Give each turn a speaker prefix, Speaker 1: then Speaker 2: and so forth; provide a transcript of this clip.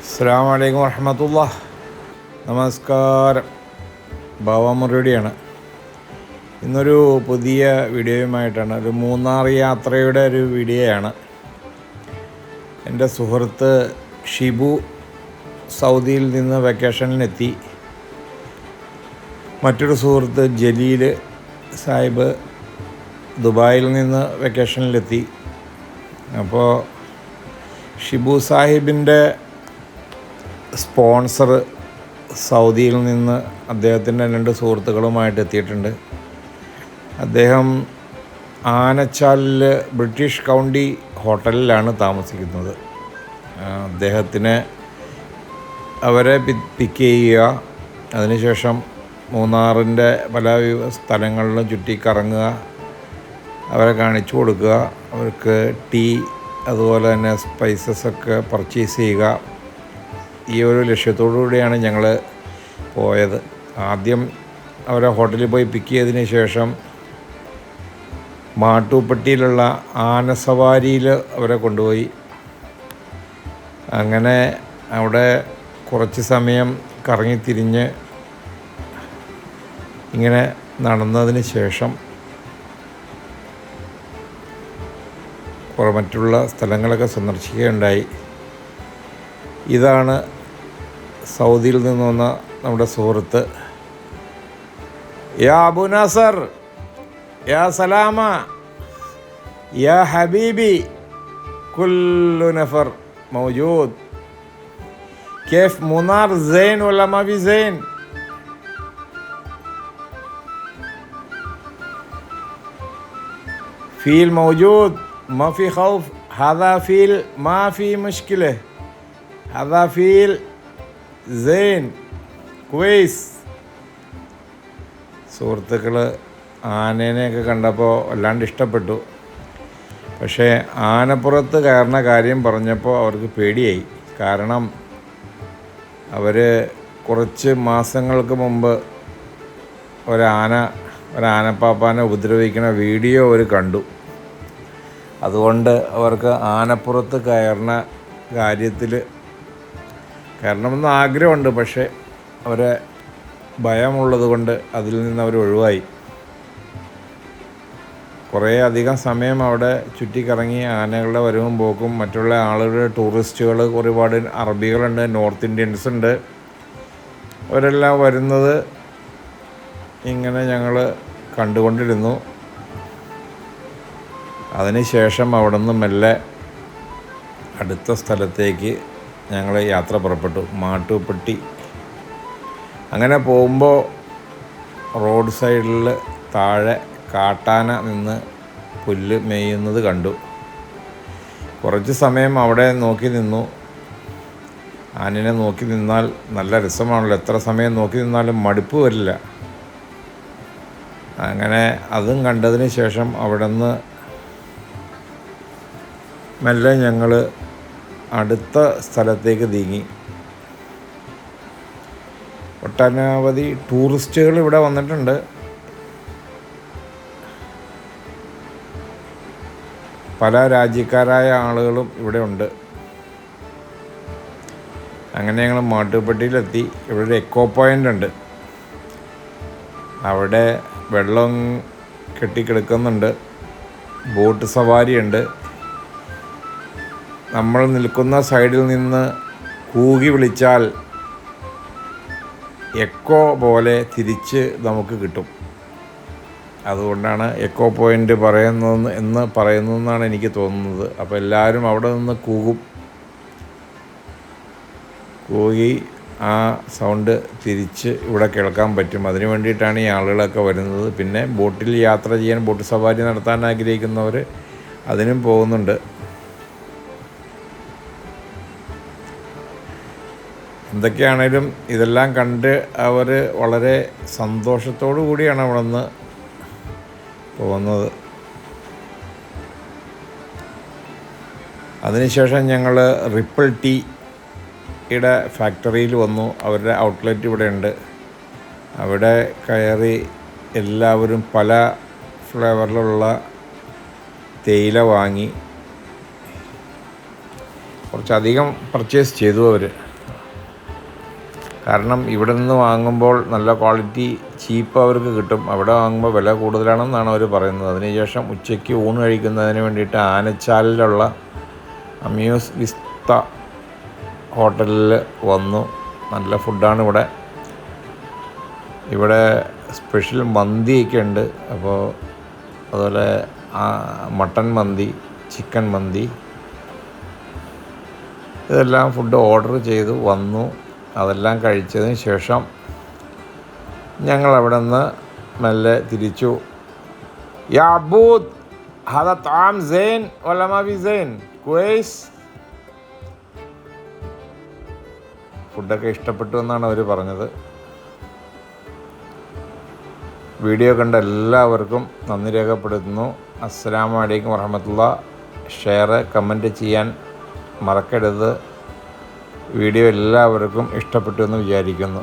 Speaker 1: അസ്സാം വലൈക്കും വർഹമത്തുള്ള നമസ്കാരം. ബാവാമുറിയുടെയാണ് ഇന്നൊരു പുതിയ വീഡിയോയുമായിട്ടാണ് ഒരു മൂന്നാർ യാത്രയുടെ ഒരു വീഡിയോയാണ്. എന്റെ സുഹൃത്ത് ഷിബു സൗദിയിൽ നിന്ന് വെക്കേഷനിലെത്തി മറ്റൊരു സുഹൃത്ത് ജലീൽ സാഹിബ് ദുബായിൽ നിന്ന് വെക്കേഷനിലെത്തി അപ്പോൾ ഷിബു സാഹിബിന്റെ സ്പോൺസർ സൗദിയിൽ നിന്ന് അദ്ദേഹത്തിന്റെ രണ്ട് സുഹൃത്തുക്കളുമായിട്ട് എത്തിയിട്ടുണ്ട്. അദ്ദേഹം ആനച്ചാലിൽ ബ്രിട്ടീഷ് കൗണ്ടി ഹോട്ടലിലാണ് താമസിക്കുന്നത്. അദ്ദേഹത്തിന് അവരെ പിക്ക് ചെയ്യുക അതിനുശേഷം മൂന്നാറിന്റെ പല സ്ഥലങ്ങളിലും ചുറ്റി കറങ്ങുക അവരെ കാണിച്ചു കൊടുക്കുക അവർക്ക് ടീ അതുപോലെ തന്നെ സ്പൈസസ് ഒക്കെ പർച്ചേസ് ചെയ്യുക ഈ ഒരു ലക്ഷ്യത്തോടു കൂടിയാണ് ഞങ്ങൾ പോയത്. ആദ്യം അവരെ ഹോട്ടലിൽ പോയി പിക്ക് ചെയ്തതിന് ശേഷം മാട്ടുപ്പെട്ടിയിലുള്ള ആനസവാരിയിൽ അവരെ കൊണ്ടുപോയി. അങ്ങനെ അവിടെ കുറച്ച് സമയം കറങ്ങി തിരിഞ്ഞ് ഇങ്ങനെ നടന്നതിന് ശേഷം മറ്റുള്ള സ്ഥലങ്ങളൊക്കെ സന്ദർശിക്കുകയുണ്ടായി. ഇതാണ് സൗദിയിൽ നിന്ന് വന്ന നമ്മുടെ സുഹൃത്ത് യാ അബു നാസർ യാ സലാമ യാ ഹബീബി കുല്ലു നഫർ موجود كيف منار زين ولا ما في زين فيل موجود ما في خوف هذا فيل ما في مشكلة هذا فيل സെയിൻ ക്വീസ് സുഹൃത്തുക്കൾ ആനേനെയൊക്കെ കണ്ടപ്പോൾ വല്ലാണ്ട് ഇഷ്ടപ്പെട്ടു. പക്ഷേ ആനപ്പുറത്ത് കയറുന്ന കാര്യം പറഞ്ഞപ്പോൾ അവർക്ക് പേടിയായി. കാരണം അവർ കുറച്ച് മാസങ്ങൾക്ക് മുമ്പ് ഒരാന ഒരാനപ്പാപ്പാനെ ഉപദ്രവിക്കുന്ന വീഡിയോ അവർ കണ്ടു. അതുകൊണ്ട് അവർക്ക് ആനപ്പുറത്ത് കയറുന്ന കാര്യത്തിൽ കയറണമെന്ന് ആഗ്രഹമുണ്ട് പക്ഷേ അവരെ ഭയമുള്ളത് കൊണ്ട് അതിൽ നിന്ന് അവർ ഒഴിവായി. കുറേ അധികം സമയം അവിടെ ചുറ്റിക്കറങ്ങി ആനകളുടെ വരവും പോക്കും മറ്റുള്ള ആളുകളുടെ ടൂറിസ്റ്റുകൾ ഒരുപാട് അറബികളുണ്ട് നോർത്ത് ഇന്ത്യൻസ് ഉണ്ട്. അവരെല്ലാം വരുന്നത് ഇങ്ങനെ ഞങ്ങൾ കണ്ടുകൊണ്ടിരുന്നു. അതിനുശേഷം അവിടെ നിന്ന് മെല്ലെ അടുത്ത സ്ഥലത്തേക്ക് ഞങ്ങൾ യാത്ര പുറപ്പെട്ടു. മാട്ടുപ്പെട്ടി. അങ്ങനെ പോകുമ്പോൾ റോഡ് സൈഡിൽ താഴെ കാട്ടാന നിന്ന് പുല്ല് മേയുന്നത് കണ്ടു. കുറച്ച് സമയം അവിടെ നോക്കി നിന്നു. ആനിനെ നോക്കി നിന്നാൽ നല്ല രസമാണല്ലോ. എത്ര സമയം നോക്കി നിന്നാലും മടുപ്പ് വരില്ല. അങ്ങനെ അതും കണ്ടതിന് ശേഷം അവിടെ നിന്ന് മെല്ലെ ഞങ്ങൾ അടുത്ത സ്ഥലത്തേക്ക് നീങ്ങി. ഒട്ടനവധി ടൂറിസ്റ്റുകൾ ഇവിടെ വന്നിട്ടുണ്ട്. പല രാജ്യക്കാരായ ആളുകളും ഇവിടെ ഉണ്ട്. അങ്ങനെ ഞങ്ങൾ മാട്ടുപ്പെട്ടിയിലെത്തി ഇവിടെ ഒരു എക്കോ പോയിന്റ് ഉണ്ട്. അവിടെ വെള്ളം കെട്ടിക്കിടക്കുന്നുണ്ട്. ബോട്ട് സവാരിയുണ്ട്. നമ്മൾ നിൽക്കുന്ന സൈഡിൽ നിന്ന് കൂകി വിളിച്ചാൽ എക്കോ പോലെ തിരിച്ച് നമുക്ക് കിട്ടും. അതുകൊണ്ടാണ് എക്കോ പോയിന്റ് പറയുന്നതെന്ന് എന്ന് പറയുന്നതെന്നാണ് എനിക്ക് തോന്നുന്നത്. അപ്പോൾ എല്ലാവരും അവിടെ നിന്ന് കൂകും. കൂകി ആ സൗണ്ട് തിരിച്ച് ഇവിടെ കേൾക്കാൻ പറ്റും. അതിന് വേണ്ടിയിട്ടാണ് ഈ ആളുകളൊക്കെ വരുന്നത്. പിന്നെ ബോട്ടിൽ യാത്ര ചെയ്യാൻ ബോട്ട് സവാരി നടത്താൻ ആഗ്രഹിക്കുന്നവർ അതിനും പോകുന്നുണ്ട്. എന്തൊക്കെയാണേലും ഇതെല്ലാം കണ്ട് അവർ വളരെ സന്തോഷത്തോടു കൂടിയാണ് അവിടെ നിന്ന് പോകുന്നത്. അതിനുശേഷം ഞങ്ങൾ റിപ്പിൾ ടീയുടെ ഫാക്ടറിയിൽ വന്നു. അവരുടെ ഔട്ട്ലെറ്റ് ഇവിടെ ഉണ്ട്. അവിടെ കയറി എല്ലാവരും പല ഫ്ലേവറിലുള്ള തേയില വാങ്ങി. കുറച്ചധികം പർച്ചേസ് ചെയ്തു അവർ കാരണം ഇവിടെ നിന്ന് വാങ്ങുമ്പോൾ നല്ല ക്വാളിറ്റി ചീപ്പ് അവർക്ക് കിട്ടും. അവിടെ വാങ്ങുമ്പോൾ വില കൂടുതലാണെന്നാണ് അവർ പറയുന്നത്. അതിനുശേഷം ഉച്ചയ്ക്ക് ഊണ് കഴിക്കുന്നതിന് വേണ്ടിയിട്ട് ആനച്ചാലിലുള്ള അമ്യൂസ് വിസ്ത ഹോട്ടലിൽ വന്നു. നല്ല ഫുഡാണ് ഇവിടെ. ഇവിടെ സ്പെഷ്യൽ മന്തിയൊക്കെ ഉണ്ട്. അപ്പോൾ അതുപോലെ ആ മട്ടൻ മന്തി ചിക്കൻ മന്തി ഇതെല്ലാം ഫുഡ് ഓർഡർ ചെയ്തു വന്നു. അതെല്ലാം കഴിച്ചതിന് ശേഷം ഞങ്ങൾ അവിടെ നിന്ന് മെല്ലെ തിരിച്ചു ഹദ താം ഫുഡൊക്കെ ഇഷ്ടപ്പെട്ടു എന്നാണ് അവർ പറഞ്ഞത്. വീഡിയോ കണ്ട എല്ലാവർക്കും നന്ദി രേഖപ്പെടുത്തുന്നു. അസ്സാം വലൈക്കും വറഹമത്തുള്ള ഷെയർ കമന്റ് ചെയ്യാൻ മറക്കരുത്. വീഡിയോ എല്ലാവർക്കും ഇഷ്ടപ്പെട്ടു എന്ന് വിചാരിക്കുന്നു.